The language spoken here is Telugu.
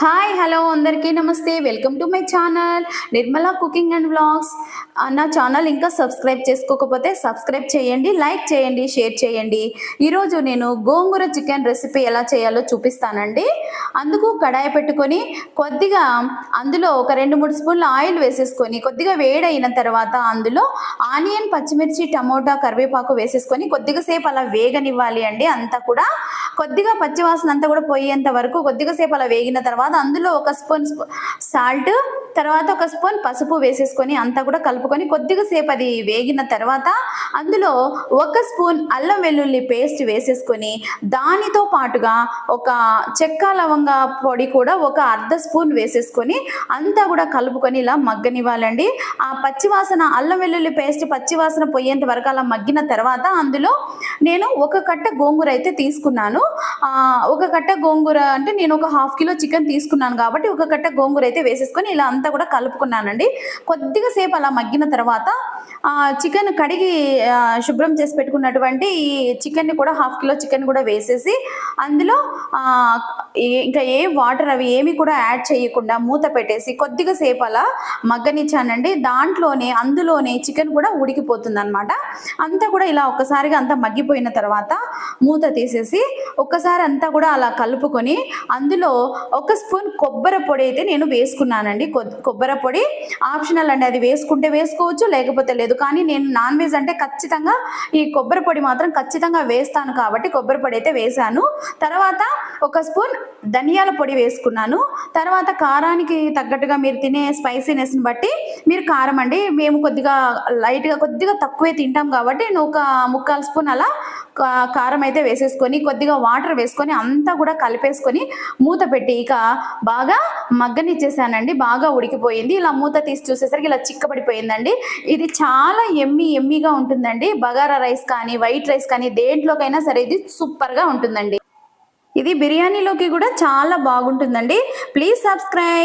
హాయ్ హలో అందరికీ నమస్తే. Welcome to my channel Nirmala cooking and vlogs. నా ఛానల్ ఇంకా సబ్స్క్రైబ్ చేసుకోకపోతే సబ్స్క్రైబ్ చేయండి లైక్ చేయండి షేర్ చేయండి. ఈరోజు నేను గోంగూర చికెన్ రెసిపీ ఎలా చేయాలో చూపిస్తానండి. అందుకు కడాయి పెట్టుకొని కొద్దిగా అందులో ఒక రెండు మూడు స్పూన్ల ఆయిల్ వేసేసుకొని కొద్దిగా వేడైన తర్వాత అందులో ఆనియన్ పచ్చిమిర్చి టమోటా కరివేపాకు వేసేసుకొని కొద్దిగా సేపు అలా వేగనివ్వాలి అండి. అంతా కూడా కొద్దిగా పచ్చివాసన అంతా కూడా పోయేంత వరకు కొద్దిగా సేపు అలా వేగిన తర్వాత అందులో ఒక స్పూన్ సాల్ట్ తర్వాత ఒక స్పూన్ పసుపు వేసేసుకొని అంతా కూడా కలుపుకొని కొద్దిగా సేపు అది వేగిన తర్వాత అందులో ఒక స్పూన్ అల్లం వెల్లుల్లి పేస్ట్ వేసేసుకొని దానితో పాటుగా ఒక చెక్క లవంగ పొడి కూడా ఒక అర్ధ స్పూన్ వేసేసుకొని అంతా కూడా కలుపుకొని ఇలా మగ్గనివ్వాలండి. ఆ పచ్చివాసన అల్లం వెల్లుల్లి పేస్ట్ పచ్చివాసన పోయేంత వరకు అలా మగ్గిన తర్వాత అందులో నేను ఒక కట్ట గోంగూర అయితే తీసుకున్నాను. ఒక కట్ట గోంగూర అంటే నేను ఒక హాఫ్ కిలో చికెన్ తీసుకున్నాను కాబట్టి ఒక కట్ట గోంగూర అయితే వేసేసుకొని ఇలా అంతా కూడా కలుపుకున్నానండి. కొద్దిగా సేపు అలా మగ్గిన తర్వాత చికెన్ కడిగి శుభ్రం చేసి పెట్టుకున్నటువంటి ఈ చికెన్ని కూడా హాఫ్ కిలో చికెన్ కూడా వేసేసి అందులో ఇంకా ఏ వాటర్ అవి ఏమి కూడా యాడ్ చేయకుండా మూత పెట్టేసి కొద్దిగా సేపు అలా మగ్గనిచ్చానండి. దాంట్లోనే అందులోనే చికెన్ కూడా ఉడికిపోతుంది అనమాట అంతా కూడా ఇలా ఒక్కసారిగా అంతా మగ్గిపోయిన తర్వాత మూత తీసేసి ఒక్కసారి అంతా కూడా అలా కలుపుకొని అందులో ఒక స్పూన్ కొబ్బరి పొడి అయితే నేను వేసుకున్నానండి. కొబ్బరి పొడి ఆప్షనల్ అండి. అది వేసుకుంటే వేసుకోవచ్చు లేకపోతే లేదు. కానీ నేను నాన్ వెజ్ అంటే ఖచ్చితంగా ఈ కొబ్బరి పొడి మాత్రం ఖచ్చితంగా వేస్తాను కాబట్టి కొబ్బరి పొడి అయితే వేశాను తర్వాత ఒక స్పూన్ ధనియాల పొడి వేసుకున్నాను. తర్వాత కారానికి తగ్గట్టుగా మీరు తినే స్పైసీనెస్ని బట్టి మీరు కారం అండి. మేము కొద్దిగా లైట్గా కొద్దిగా తక్కువే తింటాం కాబట్టి నువ్వు ఒక ముక్కాలు స్పూన్ అలా కా- కారం అయితే వేసేసుకొని కొద్దిగా వాటర్ వేసుకొని అంతా కూడా కలిపేసుకొని మూత పెట్టి ఇక బాగా మగ్గనిచ్చేసానండి. బాగా ఉడికిపోయింది. ఇలా మూత తీసి చూసేసరికి ఇలా చిక్కబడిపోయిందండి. ఇది చాలా ఎమ్మి ఎమ్మిగా ఉంటుందండి. బగారా రైస్ కానీ వైట్ రైస్ కానీ దేంట్లోకైనా సరే ఇది సూపర్గా ఉంటుందండి. ఇది బిర్యానీలోకి కూడా చాలా బాగుంటుందండి. Please subscribe.